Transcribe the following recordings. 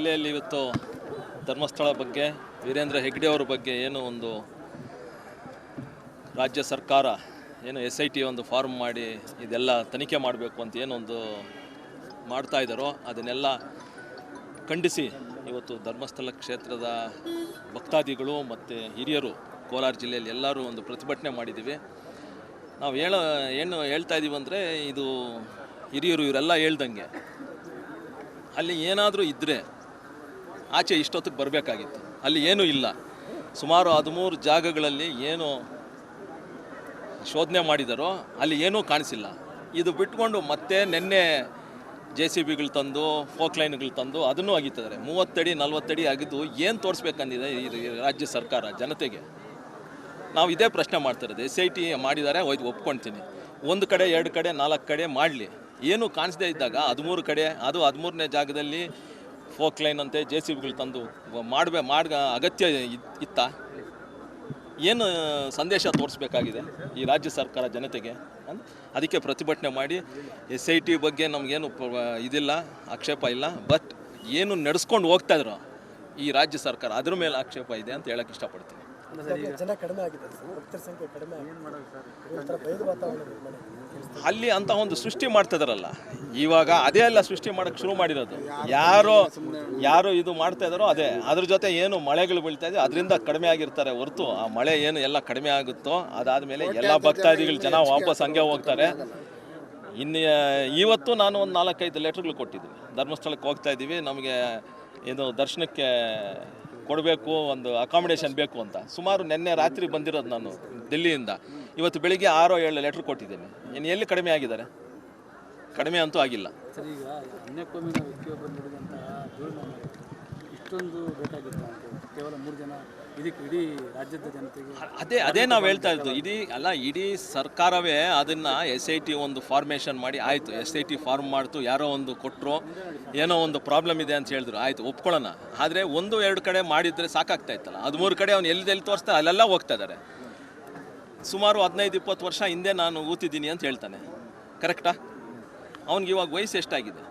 ಜಿಲ್ಲೆಯಲ್ಲಿ ಇವತ್ತು ಧರ್ಮಸ್ಥಳ ಬಗ್ಗೆ, ವೀರೇಂದ್ರ ಹೆಗ್ಡೆ ಅವರ ಬಗ್ಗೆ ಏನು ಒಂದು ರಾಜ್ಯ ಸರ್ಕಾರ ಏನು ಎಸ್ ಐ ಟಿ ಒಂದು ಫಾರ್ಮ್ ಮಾಡಿ ಇದೆಲ್ಲ ತನಿಖೆ ಮಾಡಬೇಕು ಅಂತ ಏನೊಂದು ಮಾಡ್ತಾ ಇದ್ದಾರೋ ಅದನ್ನೆಲ್ಲ ಖಂಡಿಸಿ ಇವತ್ತು ಧರ್ಮಸ್ಥಳ ಕ್ಷೇತ್ರದ ಭಕ್ತಾದಿಗಳು ಮತ್ತು ಹಿರಿಯರು ಕೋಲಾರ ಜಿಲ್ಲೆಯಲ್ಲಿ ಎಲ್ಲರೂ ಒಂದು ಪ್ರತಿಭಟನೆ ಮಾಡಿದ್ದೀವಿ. ನಾವು ಹೇಳೋ, ಏನು ಹೇಳ್ತಾ ಇದ್ದೀವಿ ಅಂದರೆ ಇದು ಹಿರಿಯರು ಇವರೆಲ್ಲ ಹೇಳ್ದಂಗೆ. ಅಲ್ಲಿ ಏನಾದರೂ ಇದ್ದರೆ ಆಚೆ ಇಷ್ಟೊತ್ತಿಗೆ ಬರಬೇಕಾಗಿತ್ತು. ಅಲ್ಲಿ ಏನೂ ಇಲ್ಲ. ಸುಮಾರು ಹದಿಮೂರು ಜಾಗಗಳಲ್ಲಿ ಏನು ಶೋಧನೆ ಮಾಡಿದರೋ, ಅಲ್ಲಿ ಏನೂ ಕಾಣಿಸಿಲ್ಲ. ಇದು ಬಿಟ್ಕೊಂಡು ಮತ್ತೆ ನಿನ್ನೆ ಜೆ ಸಿ ಬಿಗಳು ತಂದು ಫೋಕ್ ಲೈನ್ಗಳು ತಂದು ಅದನ್ನು ಅಗಿತಿದ್ದಾರೆ. ಮೂವತ್ತಡಿ, ನಲ್ವತ್ತಡಿ ಆಗಿದ್ದು ಏನು ತೋರಿಸ್ಬೇಕಂದಿದೆ ಈ ರಾಜ್ಯ ಸರ್ಕಾರ, ಜನತೆಗೆ? ನಾವು ಇದೇ ಪ್ರಶ್ನೆ ಮಾಡ್ತಿರೋದು. ಎಸ್ ಐ ಟಿ ಮಾಡಿದ್ದಾರೆ, ಹೋಯ್ತು, ಒಪ್ಕೊಳ್ತೀನಿ. ಒಂದು ಕಡೆ, ಎರಡು ಕಡೆ, ನಾಲ್ಕು ಕಡೆ ಮಾಡಲಿ. ಏನು ಕಾಣಿಸದೇ ಇದ್ದಾಗ ಹದಿಮೂರು ಕಡೆ, ಅದು ಹದಿಮೂರನೇ ಜಾಗದಲ್ಲಿ ಫೋಕ್ ಲೈನ್ ಅಂತೆ ಜೆ ಸಿ ಬಿಗಳು ತಂದು ಮಾಡಬೇ ಮಾಡ ಅಗತ್ಯ ಇತ್ತ. ಏನು ಸಂದೇಶ ತೋರಿಸ್ಬೇಕಾಗಿದೆ ಈ ರಾಜ್ಯ ಸರ್ಕಾರ ಜನತೆಗೆ? ಅದಕ್ಕೆ ಪ್ರತಿಭಟನೆ ಮಾಡಿ ಎಸ್ ಐ ಟಿ ಬಗ್ಗೆ ನಮಗೇನು ಇದಿಲ್ಲ, ಆಕ್ಷೇಪ ಇಲ್ಲ. ಬಟ್ ಏನು ನಡೆಸ್ಕೊಂಡು ಹೋಗ್ತಾಯಿದ್ರು ಈ ರಾಜ್ಯ ಸರ್ಕಾರ, ಅದ್ರ ಮೇಲೆ ಆಕ್ಷೇಪ ಇದೆ ಅಂತ ಹೇಳಕ್ಕೆ ಇಷ್ಟಪಡ್ತೀನಿ. ಜನ ಕಡಿಮೆ ಆಗಿದೆ ಸರ್ ಭಕ್ತರ ಸಂಖ್ಯೆ ಕಡಿಮೆ ಆಗಿದೆ. ಒಂಥರ ಭಯದ ವಾತಾವರಣ ನಿರ್ಮಾಣ ಅಲ್ಲಿ ಅಂತ ಒಂದು ಸೃಷ್ಟಿ ಮಾಡ್ತಿದಾರಲ್ಲ ಇವಾಗ ಅದೇ ಎಲ್ಲ ಸೃಷ್ಟಿ ಮಾಡಕ್ಕೆ ಶುರು ಮಾಡಿರೋದು. ಯಾರು ಯಾರು ಇದು ಮಾಡ್ತಾ ಇದಾರೋ ಅದೇ. ಅದ್ರ ಜೊತೆ ಏನು ಮಳೆಗಳು ಬೀಳ್ತಾ ಇದೆ ಅದರಿಂದ ಕಡಿಮೆ ಆಗಿರ್ತಾರೆ ಹೊರತು. ಆ ಮಳೆ ಏನು ಎಲ್ಲ ಕಡಿಮೆ ಆಗುತ್ತೋ ಅದಾದಮೇಲೆ ಎಲ್ಲ ಭಕ್ತಾದಿಗಳು ಜನ ವಾಪಸ್ ಹಂಗೆ ಹೋಗ್ತಾರೆ. ಇನ್ನು ಇವತ್ತು ನಾನು ಒಂದು ನಾಲ್ಕೈದು ಲೆಟ್ರ್ಗಳು ಕೊಟ್ಟಿದ್ದೀನಿ ಧರ್ಮಸ್ಥಳಕ್ಕೆ ಹೋಗ್ತಾ ಇದ್ದೀವಿ. ನಮಗೆ ಇದು ದರ್ಶನಕ್ಕೆ ಕೊಡಬೇಕು, ಒಂದು ಅಕಾಮಿಡೇಷನ್ ಬೇಕು ಅಂತ. ಸುಮಾರು ನಿನ್ನೆ ರಾತ್ರಿ ಬಂದಿರೋದು ನಾನು ದಿಲ್ಲಿಯಿಂದ. ಇವತ್ತು ಬೆಳಿಗ್ಗೆ ಆರೋ ಏಳು ಲೆಟ್ರ್ ಕೊಟ್ಟಿದ್ದೀನಿ. ಇನ್ನು ಎಲ್ಲಿ ಕಡಿಮೆ ಆಗಿದ್ದಾರೆ? ಕಡಿಮೆ ಅಂತೂ ಆಗಿಲ್ಲ. ಇಷ್ಟೊಂದು ಬೇಕಾಗಿತ್ತು ಕೇವಲ ಮೂರು ಜನ, ಇದಕ್ಕೆ ಇಡೀ ರಾಜ್ಯದ ಜನತೆಗೆ. ಅದೇ ಅದೇ ನಾವು ಹೇಳ್ತಾ ಇದ್ದು, ಇಡೀ, ಅಲ್ಲ, ಇಡೀ ಸರ್ಕಾರವೇ ಅದನ್ನ ಎಸ್ ಐ ಟಿ ಒಂದು ಫಾರ್ಮೇಷನ್ ಮಾಡಿ, ಆಯಿತು ಎಸ್ ಐ ಟಿ ಫಾರ್ಮ್ ಮಾಡ್ತು, ಯಾರೋ ಒಂದು ಕೊಟ್ಟರು ಏನೋ ಒಂದು ಪ್ರಾಬ್ಲಮ್ ಇದೆ ಅಂತ ಹೇಳಿದ್ರು, ಆಯಿತು, ಒಪ್ಕೊಳ್ಳೋಣ. ಆದರೆ ಒಂದು, ಎರಡು ಕಡೆ ಮಾಡಿದರೆ ಸಾಕಾಗ್ತಾ ಇತ್ತಲ್ಲ. ಹದಿಮೂರು ಕಡೆ ಅವ್ನು ಎಲ್ಲಿ ಎಲ್ಲಿ ತೋರಿಸ್ತಾ ಅಲ್ಲೆಲ್ಲ ಹೋಗ್ತಾ ಇದ್ದಾರೆ ಸುಮಾರು ಹದಿನೈದು, ಇಪ್ಪತ್ತು ವರ್ಷ ಹಿಂದೆ ನಾನು ಊತಿದ್ದೀನಿ ಅಂತ ಹೇಳ್ತಾನೆ. ಕರೆಕ್ಟಾ ಅವ್ನಿಗೆ ಇವಾಗ ವಯಸ್ಸು ಎಷ್ಟಾಗಿದೆ?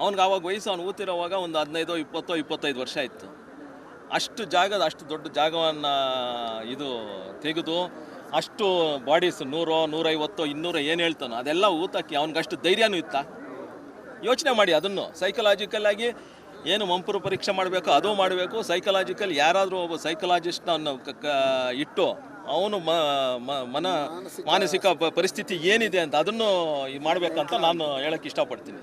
ಅವ್ನಿಗೆ ಆವಾಗ ವಯಸ್ಸು ಅವ್ನು ಊತಿರೋವಾಗ ಒಂದು ಹದಿನೈದೋ ಇಪ್ಪತ್ತೋ ಇಪ್ಪತ್ತೈದು ವರ್ಷ ಇತ್ತು ಅಷ್ಟು ಜಾಗದ ಅಷ್ಟು ದೊಡ್ಡ ಜಾಗವನ್ನು ಇದು ತೆಗೆದು ಅಷ್ಟು ಬಾಡೀಸ್ ನೂರೋ ನೂರೈವತ್ತೋ ಇನ್ನೂರೋ ಏನು ಹೇಳ್ತಾನೋ ಅದೆಲ್ಲ ಊತಕ್ಕೆ ಅವ್ನಿಗಷ್ಟು ಧೈರ್ಯನೂ ಇತ್ತ? ಯೋಚನೆ ಮಾಡಿ ಅದನ್ನು. ಸೈಕಲಾಜಿಕಲ್ ಆಗಿ ಏನು ಮಂಪರು ಪರೀಕ್ಷೆ ಮಾಡಬೇಕು ಅದು ಮಾಡಬೇಕು. ಸೈಕಲಾಜಿಕಲ್ ಯಾರಾದರೂ ಒಬ್ಬ ಸೈಕಲಾಜಿಸ್ಟ್ನ ಇಟ್ಟು ಅವನು ಮನ ಮಾನಸಿಕ ಪರಿಸ್ಥಿತಿ ಏನಿದೆ ಅಂತ ಅದನ್ನು ಮಾಡಬೇಕಂತ ನಾನು ಹೇಳಕ್ಕೆ ಇಷ್ಟಪಡ್ತೀನಿ.